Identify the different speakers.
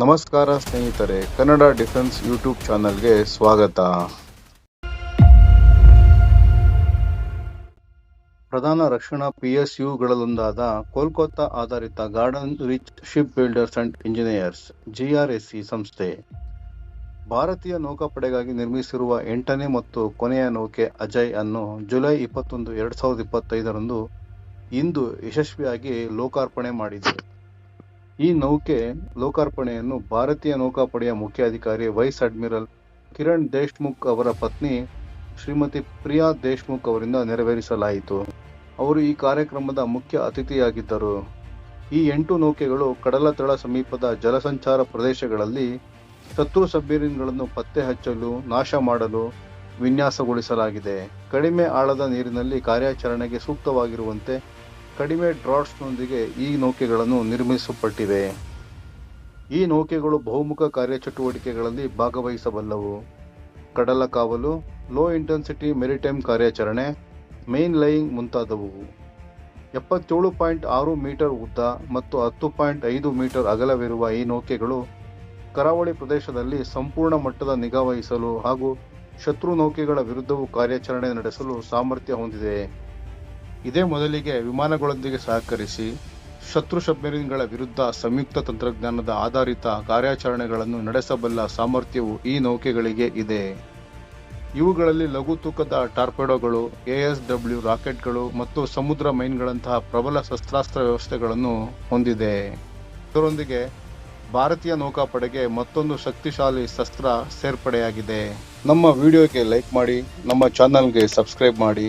Speaker 1: ನಮಸ್ಕಾರ ಸ್ನೇಹಿತರೆ, Kannada defence YouTube ಚಾನಲ್ಗೆ ಸ್ವಾಗತ. ಪ್ರಧಾನ ರಕ್ಷಣಾ ಪಿಎಸ್ಯುಗಳಲ್ಲೊಂದಾದ ಕೋಲ್ಕತ್ತಾ ಆಧಾರಿತ Garden Reach ship builders and engineers GRSE ಸಂಸ್ಥೆ. ಭಾರತೀಯ ನೌಕಾಪಡೆಗಾಗಿ ನಿರ್ಮಿಸಿರುವ ಎಂಟನೇ ಮತ್ತು ಕೊನೆಯ ನೌಕೆ ಅಜಯ್ ಅನ್ನು ಜುಲೈ ಇಪ್ಪತ್ತೊಂದು, ಎರಡು ಸಾವಿರದ ಇಪ್ಪತ್ತೈದರಂದು ಇಂದು ಯಶಸ್ವಿಯಾಗಿ ಲೋಕಾರ್ಪಣೆ ಮಾಡಿದೆ. ಈ ನೌಕೆ ಲೋಕಾರ್ಪಣೆಯನ್ನು ಭಾರತೀಯ ನೌಕಾಪಡೆಯ ಮುಖ್ಯಾಧಿಕಾರಿ ವೈಸ್ ಅಡ್ಮಿರಲ್ ಕಿರಣ್ ದೇಶ್ಮುಖ್ ಅವರ ಪತ್ನಿ ಶ್ರೀಮತಿ ಪ್ರಿಯಾ ದೇಶ್ಮುಖ್ ಅವರಿಂದ ನೆರವೇರಿಸಲಾಯಿತು. ಅವರು ಈ ಕಾರ್ಯಕ್ರಮದ ಮುಖ್ಯ ಅತಿಥಿಯಾಗಿದ್ದರು. ಈ ಎಂಟು ನೌಕೆಗಳು ಕಡಲತಳ ಸಮೀಪದ ಜಲಸಂಚಾರ ಪ್ರದೇಶಗಳಲ್ಲಿ ಶತ್ರು ಸಬ್ಮೆರಿನ್ಗಳನ್ನು ಪತ್ತೆ ಹಚ್ಚಲು ನಾಶ ಮಾಡಲು ವಿನ್ಯಾಸಗೊಳಿಸಲಾಗಿದೆ. ಕಡಿಮೆ ಆಳದ ನೀರಿನಲ್ಲಿ ಕಾರ್ಯಾಚರಣೆಗೆ ಸೂಕ್ತವಾಗಿರುವಂತೆ ಕಡಿಮೆ ಡ್ರಾಟ್ಸ್ನೊಂದಿಗೆ ಈ ನೌಕೆಗಳನ್ನು ನಿರ್ಮಿಸಲ್ಪಟ್ಟಿವೆ. ಈ ನೌಕೆಗಳು ಬಹುಮುಖ ಕಾರ್ಯಚಟುವಟಿಕೆಗಳಲ್ಲಿ ಭಾಗವಹಿಸಬಲ್ಲವು. ಕಡಲ ಕಾವಲು ಲೋ ಇಂಟೆನ್ಸಿಟಿ ಮೆರಿಟೈಮ್ ಕಾರ್ಯಾಚರಣೆ ಮೇನ್ ಲೈಯಿಂಗ್ ಮುಂತಾದವು. ಎಪ್ಪತ್ತೇಳು ಪಾಯಿಂಟ್ ಆರು ಮೀಟರ್ ಉದ್ದ ಮತ್ತು ಹತ್ತು ಪಾಯಿಂಟ್ ಐದು ಮೀಟರ್ ಅಗಲವಿರುವ ಈ ನೌಕೆಗಳು ಕರಾವಳಿ ಪ್ರದೇಶದಲ್ಲಿ ಸಂಪೂರ್ಣ ಮಟ್ಟದ ನಿಗಾವಹಿಸಲು ಹಾಗೂ ಶತ್ರು ನೌಕೆಗಳ ವಿರುದ್ಧವೂ ಕಾರ್ಯಾಚರಣೆ ನಡೆಸಲು ಸಾಮರ್ಥ್ಯ ಹೊಂದಿದೆ. ಇದೇ ಮೊದಲಿಗೆ ವಿಮಾನಗಳೊಂದಿಗೆ ಸಹಕರಿಸಿ ಶತ್ರು ಸಬ್ಮರಿನ್ಗಳ ವಿರುದ್ಧ ಸಂಯುಕ್ತ ತಂತ್ರಜ್ಞಾನದ ಆಧಾರಿತ ಕಾರ್ಯಾಚರಣೆಗಳನ್ನು ನಡೆಸಬಲ್ಲ ಸಾಮರ್ಥ್ಯವು ಈ ನೌಕೆಗಳಿಗೆ ಇದೆ. ಇವುಗಳಲ್ಲಿ ಲಘು ತೂಕದ ಟಾರ್ಪೆಡೋಗಳು ಎಎಸ್ಡಬ್ಲ್ಯೂ ರಾಕೆಟ್ಗಳು ಮತ್ತು ಸಮುದ್ರ ಮೈನ್ಗಳಂತಹ ಪ್ರಬಲ ಶಸ್ತ್ರಾಸ್ತ್ರ ವ್ಯವಸ್ಥೆಗಳನ್ನು ಹೊಂದಿದೆ. ಇದರೊಂದಿಗೆ ಭಾರತೀಯ ನೌಕಾಪಡೆಗೆ ಮತ್ತೊಂದು ಶಕ್ತಿಶಾಲಿ ಶಸ್ತ್ರ ಸೇರ್ಪಡೆಯಾಗಿದೆ. ನಮ್ಮ ವಿಡಿಯೋಗೆ ಲೈಕ್ ಮಾಡಿ, ನಮ್ಮ ಚಾನಲ್ಗೆ ಸಬ್ಸ್ಕ್ರೈಬ್ ಮಾಡಿ.